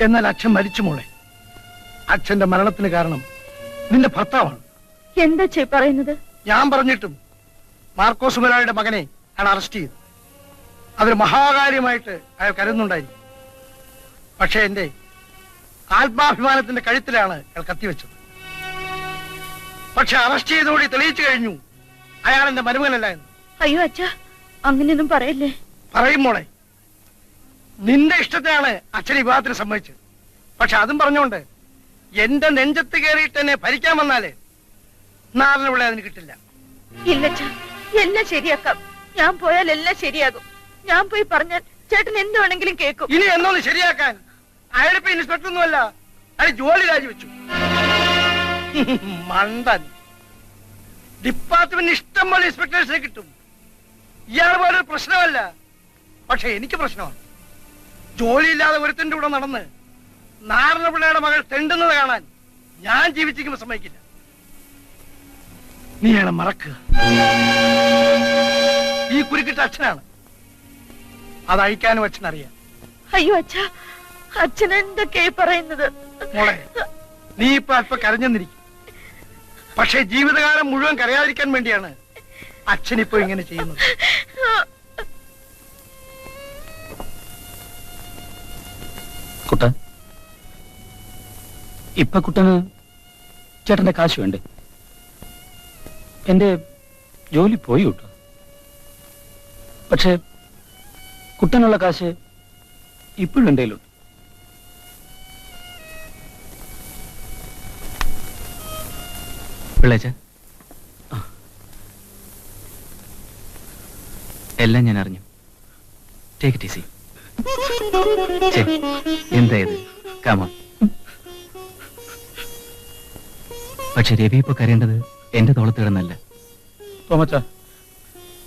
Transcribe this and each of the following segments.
എന്നാൽ അച്ഛൻ മരിച്ചു മോളെ. അച്ഛന്റെ മരണത്തിന് കാരണം നിന്റെ ഭർത്താവാണ്. എന്താ ചേ പറയുന്നത്? ഞാൻ പറഞ്ഞിട്ടും മാർക്കോസ് മുരാളിയുടെ മകനെ അയാൾ അറസ്റ്റ് ചെയ്തു. അതൊരു മഹാകാര്യമായിട്ട് അയാൾ കരുതുന്നുണ്ടായിരുന്നു. പക്ഷേ എന്റെ ആത്മാഭിമാനത്തിന്റെ കഴുത്തിലാണ് അയാൾ കത്തിവെച്ചത്. പക്ഷെ അറസ്റ്റ് ചെയ്തോടി തെളിയിച്ചു കഴിഞ്ഞു അയാൾ എന്റെ മരുമകനല്ല എന്ന്. അയ്യോ അച്ഛ അങ്ങനെയൊന്നും പറയല്ലേ? പറയും മോളെ. നിന്റെ ഇഷ്ടത്തെയാണ് അച്ഛൻ വിവാഹത്തിന് സമ്മതിച്ചത്. പക്ഷെ അതും പറഞ്ഞോണ്ട് എന്റെ നെഞ്ചത്ത് കയറിയിട്ട് എന്നെ ഭരിക്കാൻ വന്നാലേ നാറിനുള്ള അതിന് കിട്ടില്ല. എല്ലാം ശരിയാക്കാം. ഞാൻ പോയാൽ എല്ലാം ശരിയാകും. ഞാൻ പോയി പറഞ്ഞാൽ ചേട്ടൻ എന്ത് വേണമെങ്കിലും കേൾക്കും. ഇനി എന്നൊന്ന് ശരിയാക്കാൻ അയാളിപ്പോ ഇൻസ്പെക്ടർ ഒന്നുമല്ല അയാൾ ജോലി രാജിവെച്ചു. മണ്ടൻ. ഡിപ്പാർട്ട്മെന്റ് ഇഷ്ടം പോലെ ഇൻസ്പെക്ടേഴ്സിനെ കിട്ടും. ഇയാൾ പോലെ പ്രശ്നമല്ല. പക്ഷെ എനിക്ക് പ്രശ്നമാണ്. ജോലിയില്ലാതെ ഒരുത്തിന്റെ കൂടെ നടന്ന് നാരണ പിള്ളയുടെ മകൾ തെണ്ടുന്നത് കാണാൻ ഞാൻ ജീവിച്ചിരിക്കുമ്പോൾ സമ്മതിക്കില്ല. നീ അയാളെ മറക്കുക. ഈ കുരുക്കിട്ട അച്ഛനാണ്. അത് അയക്കാനും അച്ഛൻ അറിയാം. അയ്യോ അച്ഛ അച്ഛൻ എന്തൊക്കെ പറയുന്നത്? മോളെ നീ ഇപ്പൊ അല്പ കരഞ്ഞെന്നിരിക്കും. പക്ഷെ ജീവിതകാലം മുഴുവൻ കരയാതിരിക്കാൻ വേണ്ടിയാണ് അച്ഛനിപ്പോ ഇങ്ങനെ ചെയ്യുന്നത്. ഇപ്പൊ കുട്ടന് ചേട്ടന്റെ കാശ് വേണ്ടേ? എന്റെ ജോലി പോയി കിട്ടും. പക്ഷെ കുട്ടനുള്ള കാശ് ഇപ്പോഴും എന്റെ കയ്യിലുണ്ട്. പിള്ളേച്ച? എല്ലാം ഞാൻ അറിഞ്ഞു. ടേക്ക് ഇറ്റ് ഈസി എന്താ ഇത് കാമ പക്ഷെ രവി ഇപ്പൊ കരയേണ്ടത് എന്റെ തോളത്ത് കിടന്നല്ല തോമച്ച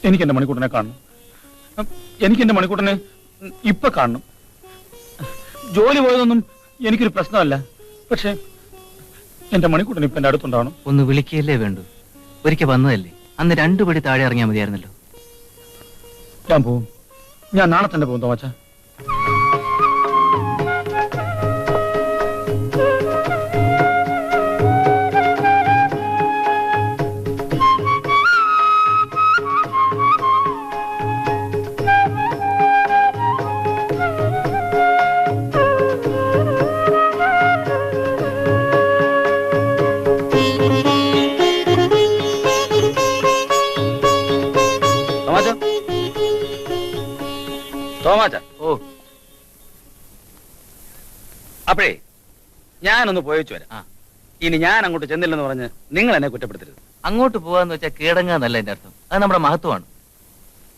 എനിക്ക് എന്റെ മണിക്കൂട്ടനെ കാണണം. എനിക്ക് എന്റെ മണിക്കൂട്ടനെ ഇപ്പൊ കാണണം. ജോലി പോയതൊന്നും എനിക്കൊരു പ്രശ്നമല്ല. പക്ഷെ എന്റെ മണിക്കൂട്ടൻ ഇപ്പൊ എന്റെ അടുത്തുണ്ടാവണം. ഒന്ന് വിളിക്കുകയല്ലേ വേണ്ടു? ഒരിക്കൽ വന്നതല്ലേ? അന്ന് രണ്ടുപടി താഴെ ഇറങ്ങിയാൽ മതിയായിരുന്നല്ലോ. ഞാൻ പോവും. ഞാൻ നാളെ തന്നെ പോകും തോമച്ച തോമാച്ച. തോമാച്ച ഓ. അപ്പോഴേ ഞാനൊന്ന് പോയച്ചു വരാം. ആ. ഇനി ഞാൻ അങ്ങോട്ട് ചെന്നില്ലെന്ന് പറഞ്ഞ് നിങ്ങൾ എന്നെ കുറ്റപ്പെടുത്തരുത്. അങ്ങോട്ട് പോവാന്ന് വെച്ചാൽ കീടങ്ങാന്നല്ല എന്റെ അർത്ഥം. അത് നമ്മുടെ മഹത്വമാണ്.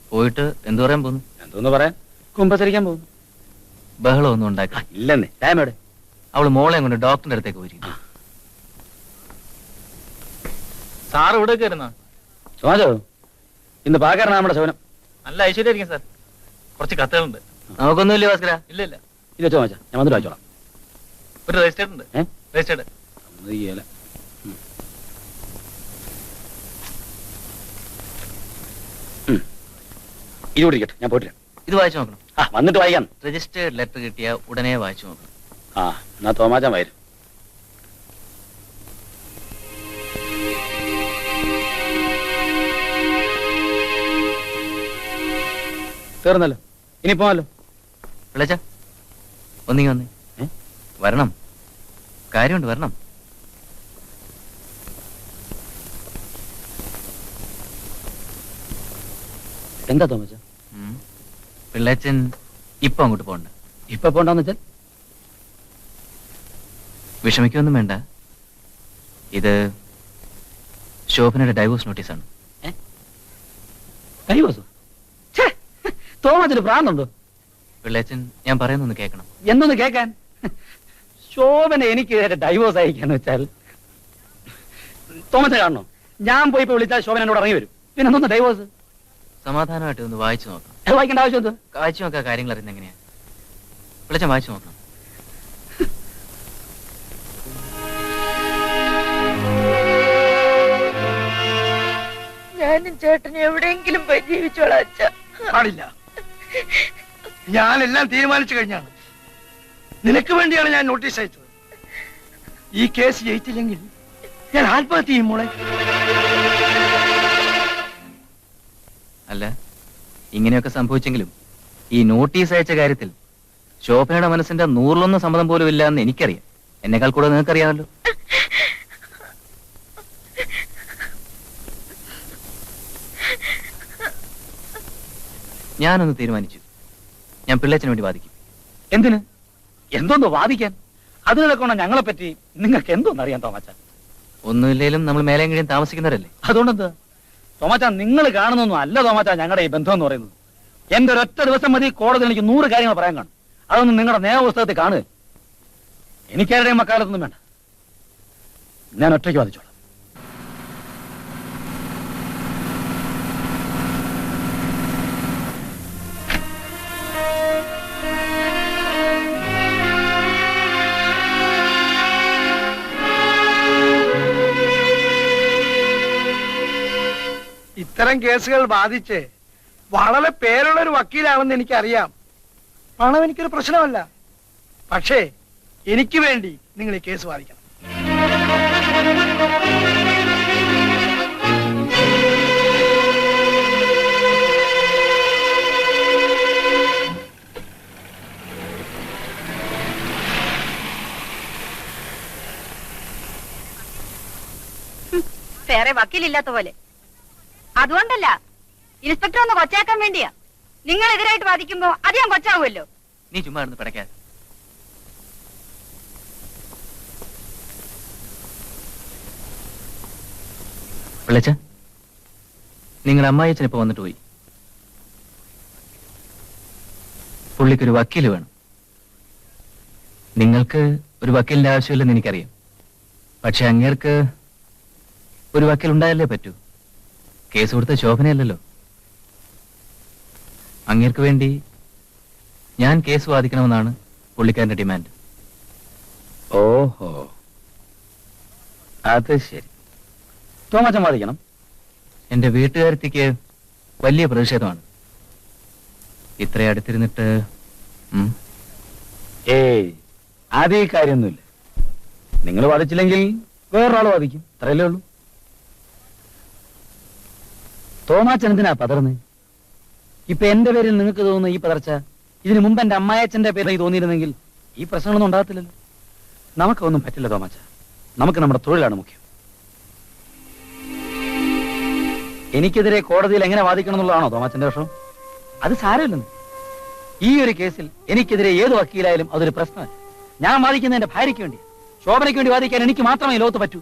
പോയിട്ട് എന്തു പറയാൻ പോകുന്നു? എന്തോന്ന് പറയാൻ? കുമ്പസരിക്കാൻ പോകും ബഹളം ഒന്നും ഉണ്ടാക്കി ഇല്ലെന്നേ. ടൈം എവിടെ? അവൾ മോളെ കൊണ്ട് ഡോക്ടറിന്റെ അടുത്തേക്ക് പോയി സാർ ഇവിടെ കയറുന്ന? ഇന്ന് പാക്കാരനാ നമ്മുടെ ശവനം നല്ല ഐശ്വര്യമായിരിക്കും സാർ. കുറച്ച് കത്തുകളുണ്ട്. നമുക്കൊന്നുമില്ല ഭാസ്കര? ഇല്ല ഇല്ല. ഇത് വെച്ചോ മച്ചാ ഞാൻ വന്നിട്ട് വായിച്ചോളാം. ഒരു രജിസ്റ്റേർഡ് ഉണ്ട്. ഏ? രജിസ്റ്റേർഡ് സമ്മതിക്കുകേല. ഉം. ഉം. ഇത് ഇരിക്കട്ടെ ഞാൻ പോയിട്ടില്ല ഇത് വായിച്ചു നോക്കണം. ആ വന്നിട്ട് വായിക്കാം. രജിസ്റ്റേർഡ് ലെറ്റർ കിട്ടിയ ഉടനെ വായിച്ചു നോക്കണം. ആ എന്നാ തോമാച്ചാൻ വരും തീർന്നല്ലോ. ഇനി പോവാലോ. വിളിച്ച ഒന്നിങ്ങി വന്നേ. വരണം. കാര്യമുണ്ട് വരണം. എന്താ തോമച്ച? ഉം. പിള്ളേച്ചൻ ഇപ്പൊ അങ്ങോട്ട് പോകണ്ട. ഇപ്പൊ പോണ്ടെന്ന് വെച്ചാൽ? വിഷമിക്കൊന്നും വേണ്ട. ഇത് ശോഭനയുടെ ഡൈവോഴ്സ് നോട്ടീസാണ് കൈവസോ തോമച്ചന് പ്രാന്തുണ്ടോ. പിള്ളേച്ചൻ ഞാൻ പറയുന്നൊന്ന് കേൾക്കണം. എന്നൊന്ന് കേൾക്കാൻ? ശോഭന എനിക്ക് ഡൈവോഴ്സ് അയക്കാന്ന് വെച്ചാൽ തോമച്ച കാണണോ? ഞാൻ പോയി ഇപ്പൊ വിളിച്ചാൽ ശോഭന എന്നോട് ഇറങ്ങി വരും. പിന്നെ എന്തോന്ന് ഡൈവോഴ്സ് സമാധാനമായിട്ട് ഒന്ന് വായിച്ചു നോക്കണം. അത് വായിക്കേണ്ട ആവശ്യം എന്ത്? വായിച്ചു നോക്കാം കാര്യങ്ങൾ അറിയുന്ന എങ്ങനെയാ? പിള്ളേച്ചൻ വായിച്ചു നോക്കണം. ഞാനും ചേട്ടനും എവിടെയെങ്കിലും പോയി ജീവിച്ചോളാം അച്ഛ. പാടില്ല ഞാനെല്ലാം തീരുമാനിച്ചു കഴിഞ്ഞാണ്. നിനക്ക് വേണ്ടിയാണ് ഞാൻ നോട്ടീസ് അയച്ചത്. ഈ കേസ് ജയിച്ചില്ലെങ്കിൽ ഞാൻ ആത്മഹത്യ ചെയ്യും മോളെ. അല്ല ഇങ്ങനെയൊക്കെ സംഭവിച്ചെങ്കിലും ഈ നോട്ടീസ് അയച്ച കാര്യത്തിൽ ശോഭയുടെ മനസ്സിന്റെ നൂറിലൊന്നും സമ്മതം പോലും ഇല്ല എന്ന് എനിക്കറിയാം. എന്നെക്കാൾ കൂടെ നിങ്ങൾക്കറിയാമല്ലോ. ഞാനൊന്ന് തീരുമാനിച്ചു. ഞാൻ പിള്ളേച്ചന് വേണ്ടി വാദിക്കും. എന്തിന്? എന്തോന്ന് വാദിക്കാൻ? അത് കൊണ്ട് ഞങ്ങളെ പറ്റി നിങ്ങൾക്ക് എന്തോന്ന് അറിയാൻ തോമാച്ച? ഒന്നുമില്ലേലും നമ്മൾ മേലെ കഴിയും താമസിക്കുന്നവരല്ലേ? അതുകൊണ്ടെന്താ? തോമാച്ച നിങ്ങൾ കാണുന്നൊന്നും അല്ല തോമാച്ച ഞങ്ങളുടെ ഈ ബന്ധം എന്ന് പറയുന്നത്. എന്റെ ഒരൊറ്റ ദിവസം മതി കോടതി എനിക്ക് നൂറ് കാര്യങ്ങൾ പറയാൻ കാണും. അതൊന്നും നിങ്ങളുടെ നിയമപുസ്തകത്തിൽ കാണുക. എനിക്കാരുടെയും മക്കാലത്തൊന്നും വേണ്ട. ഞാൻ ഒറ്റയ്ക്ക് വാദിച്ചോളാം. ഇത്തരം കേസുകൾ ബാധിച്ച് വളരെ പേരുള്ള ഒരു വക്കീലാണെന്ന് എനിക്കറിയാം. പണം എനിക്കൊരു പ്രശ്നമല്ല. പക്ഷേ എനിക്ക് വേണ്ടി നിങ്ങൾ ഈ കേസ് വാദിക്കണം. വേറെ വക്കീലില്ലാത്ത പോലെ. അതുകൊണ്ടല്ല. ഇൻസ്പെക്ടർ ഒന്ന് കൊച്ചാക്കാൻ വേണ്ടിയാ. നിങ്ങൾ എതിരായിട്ട് വാദിക്കുമ്പോ അത് ഞാൻ കൊച്ചാവുമല്ലോ. നീ ചുമ്മാ ഇരുന്ന് പിടയ്ക്കാൻ. വിളിച്ച നിങ്ങളുടെ അമ്മായിയച്ഛൻ ഇപ്പൊ വന്നിട്ട് പോയി. പുള്ളിക്കൊരു വക്കീൽ വേണം. നിങ്ങൾക്ക് ഒരു വക്കീലിന്റെ ആവശ്യമില്ലെന്ന് എനിക്കറിയാം. പക്ഷെ അങ്ങേർക്ക് ഒരു വക്കീൽ ഉണ്ടായാലേ പറ്റൂ. കേസ് കൊടുത്ത ശോഭനയല്ലല്ലോ. അങ്ങേർക്ക് വേണ്ടി ഞാൻ കേസ് വാദിക്കണമെന്നാണ് പുള്ളിക്കാരന്റെ ഡിമാൻഡ്. ഓഹോ. അത് ശരി. തോമാച്ചൻ വാദിക്കണം. എന്റെ വീട്ടുകാരത്തേക്ക് വലിയ പ്രതിഷേധമാണ്. ഇത്ര അടുത്തിരുന്നിട്ട് ഏയ് അതേ കാര്യമൊന്നുമില്ല. നിങ്ങൾ വാദിച്ചില്ലെങ്കിൽ വേറൊരാൾ വാദിക്കും. അത്രയല്ലേ ഉള്ളൂ. തോമാച്ചൻ എന്തിനാ പതർന്ന് ഇപ്പൊ എന്റെ പേരിൽ നിങ്ങൾക്ക് തോന്നുന്ന ഈ പതർച്ച ഇതിനു മുമ്പ് എന്റെ അമ്മായച്ചന്റെ പേരിൽ തോന്നിയിരുന്നെങ്കിൽ ഈ പ്രശ്നങ്ങളൊന്നും ഉണ്ടാകത്തില്ലല്ലോ. നമുക്കൊന്നും പറ്റില്ല തോമാച്ച. നമുക്ക് നമ്മുടെ തൊഴിലാണ് മുഖ്യം. എനിക്കെതിരെ കോടതിയിൽ എങ്ങനെ വാദിക്കണം എന്നുള്ളതാണോ തോമാച്ചന്റെ വിഷമം? അത് സാരമില്ലെന്ന്. ഈ ഒരു കേസിൽ എനിക്കെതിരെ ഏത് വക്കീലായാലും അതൊരു പ്രശ്നമല്ല. ഞാൻ വാദിക്കുന്ന എന്റെ ഭാര്യയ്ക്ക് വേണ്ടി ശോഭനയ്ക്ക് വേണ്ടി വാദിക്കാൻ എനിക്ക് മാത്രമേ ലോകത്ത് പറ്റൂ.